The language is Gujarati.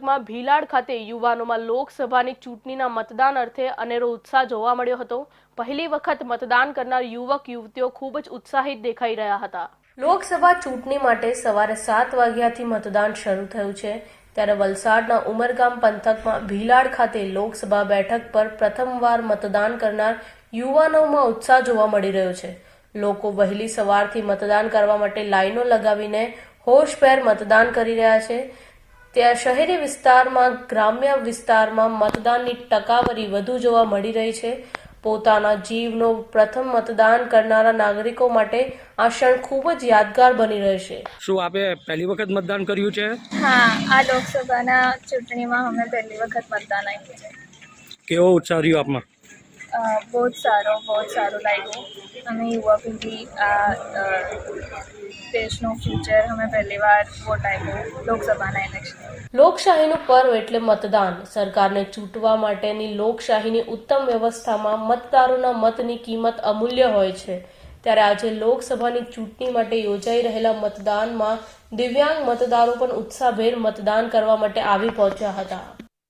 પંથકમાં ભીલાડ ખાતે યુવાનોમાં લોકસભાની ચૂંટણીના મતદાન અર્થે અનેરો ઉત્સાહ જોવા મળ્યો હતો. પહેલી વખત મતદાન કરનાર યુવક યુવતીઓ ખૂબ જ ઉત્સાહિત દેખાઈ રહ્યા હતા. લોકસભા ચૂંટણી માટે સવારે સાત વાગ્યાથી મતદાન શરૂ થયું છે. ત્યારે વલસાડના ઉમરગામ પંથકમાં ભીલાડ ખાતે લોકસભા બેઠક પર પ્રથમવાર મતદાન કરનાર યુવાનોમાં ઉત્સાહ જોવા મળી રહ્યો છે. લોકો વહેલી સવારથી મતદાન કરવા માટે લાઈનો લગાવીને હોશભેર મતદાન કરી રહ્યા છે. ત્યાં શહેરી વિસ્તારમાં ગ્રામ્ય વિસ્તારમાં મતદાનની ટકાવારી વધુ જોવા મળી રહી છે. પોતાના જીવનો પ્રથમ મતદાન કરનારા નાગરિકો માટે આ ક્ષણ ખૂબ જ યાદગાર બની રહેશે. શું આપે પહેલી વખત મતદાન કર્યું છે? હા આ લોકસભાના ચૂંટણીમાં અમે પહેલી વખત મતદાન આપ્યું છે. કેવો ઉત્સાહ રહ્યો આપમાં? બહુ જ સારો બહુ જ સારું લાગ્યું. અમે યુવા પેઢી આ દેશનું ફ્યુચર અમે પહેલી વાર વોટ આપ્યો લોકસભાના ઇલેક્શન. લોકશાહીનું પર્વ એટલે મતદાન. સરકારને ચૂંટવા માટેની લોકશાહીની ઉત્તમ વ્યવસ્થામાં મતદારોના મતની કિંમત અમૂલ્ય હોય છે. ત્યારે આજે લોકસભાની ચૂંટણી માટે યોજાઈ રહેલા મતદાનમાં દિવ્યાંગ મતદારો પણ ઉત્સાહભેર મતદાન કરવા માટે આવી પહોંચ્યા હતા.